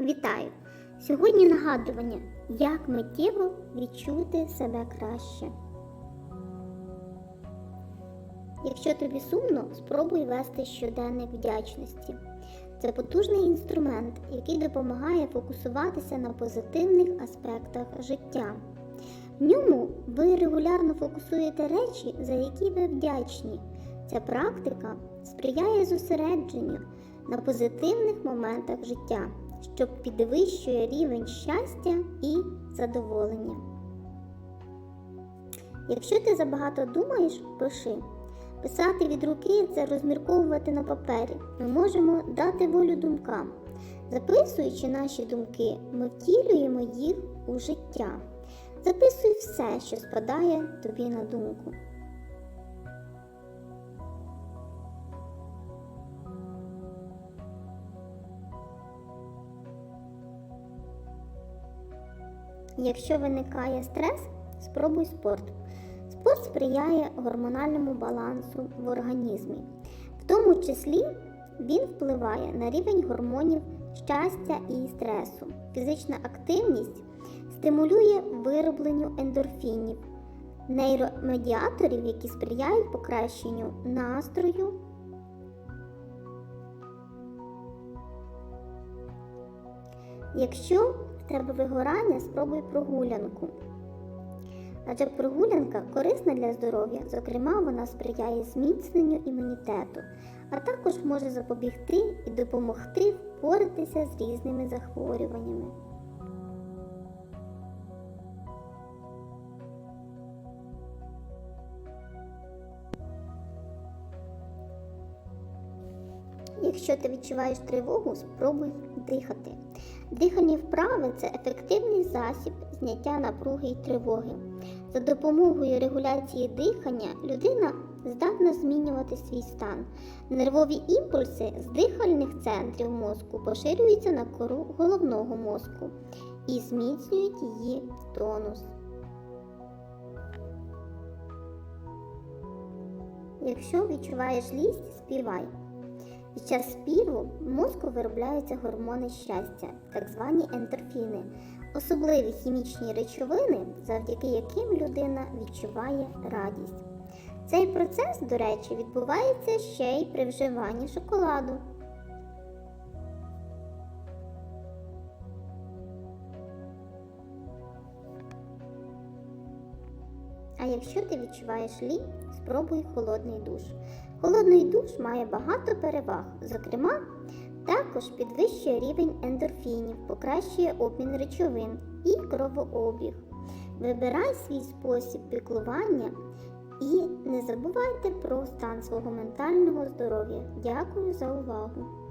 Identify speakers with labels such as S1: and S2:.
S1: Вітаю! Сьогодні нагадування, як миттєво відчути себе краще. Якщо тобі сумно, спробуй вести щоденник вдячності. Це потужний інструмент, який допомагає фокусуватися на позитивних аспектах життя. В ньому ви регулярно фокусуєте речі, за які ви вдячні. Ця практика сприяє зосередженню на позитивних моментах життя, що підвищує рівень щастя і задоволення. Якщо ти забагато думаєш, пиши. Писати від руки це розмірковувати на папері. Ми можемо дати волю думкам. Записуючи наші думки, ми втілюємо їх у життя. Записуй все, що спадає тобі на думку. Якщо виникає стрес, спробуй спорт. Спорт сприяє гормональному балансу в організмі. В тому числі він впливає на рівень гормонів щастя і стресу. Фізична активність стимулює виробленню ендорфінів, нейромедіаторів, які сприяють покращенню настрою. Якщо в тебе вигорання, спробуй прогулянку. Адже прогулянка корисна для здоров'я, зокрема, вона сприяє зміцненню імунітету, а також може запобігти і допомогти впоратися з різними захворюваннями. Якщо ти відчуваєш тривогу, спробуй дихати. Дихальні вправи це ефективний засіб зняття напруги й тривоги. За допомогою регуляції дихання людина здатна змінювати свій стан. Нервові імпульси з дихальних центрів мозку поширюються на кору головного мозку і зміцнюють її тонус. Якщо відчуваєш злість, співай. Під час співу в мозку виробляються гормони щастя, так звані ендорфіни, особливі хімічні речовини, завдяки яким людина відчуває радість. Цей процес, до речі, відбувається ще й при вживанні шоколаду. Якщо ти відчуваєш лінь, спробуй холодний душ. Холодний душ має багато переваг, зокрема, також підвищує рівень ендорфінів, покращує обмін речовин і кровообіг. Вибирай свій спосіб піклування і не забувайте про стан свого ментального здоров'я. Дякую за увагу!